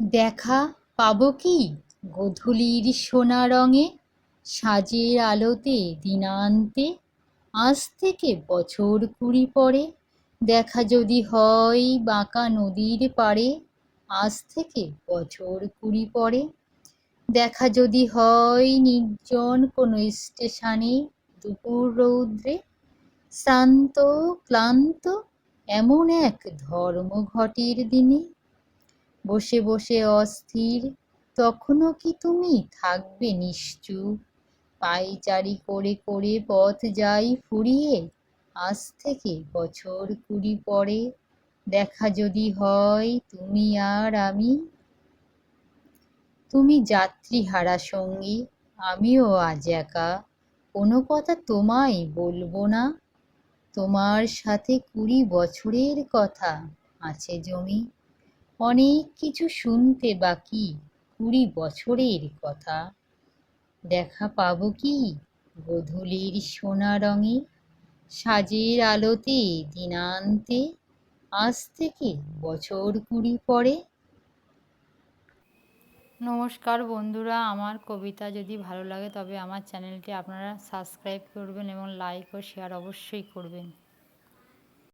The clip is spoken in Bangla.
দেখা পাবো কি? গোধূলির সোনা রঙে, সাজের আলোতে দিনান্তে আজ থেকে বছর কুড়ি পরে, দেখা যদি হয় বাঁকা নদীর পাড়ে। আজ থেকে বছর কুড়ি পরে, দেখা যদি হয় নির্জন কোনো স্টেশনে দুপুর রৌদ্রে। শ্রান্ত ক্লান্ত, এমন এক ধর্মঘটের দিনে বসে বসে অস্থির, তখনও কি তুমি থাকবে নিশ্চুপ? পায়চারি করে করে পথ যাই ফুরিয়ে, আজ থেকে বছর কুড়ি পরে, দেখা যদি হয় তুমি আর আমি। তুমি যাত্রী হারা সঙ্গী, আমিও আজ একা, কোনো কথা তোমায় বলব না। তোমার সাথে কুড়ি বছরের কথা আছে জমি অনেক কিছু শুনতে বাকি কুড়ি বছরের কথা। দেখা পাবো কি গোধূলির সোনা রঙে? সাজের আলোতে দিনান্তে আজ থেকে বছর কুড়ি পরে। নমস্কার বন্ধুরা, আমার কবিতা যদি ভালো লাগে তবে আমার চ্যানেলটি আপনারা সাবস্ক্রাইব করবেন এবং লাইক ও শেয়ার অবশ্যই করবেন।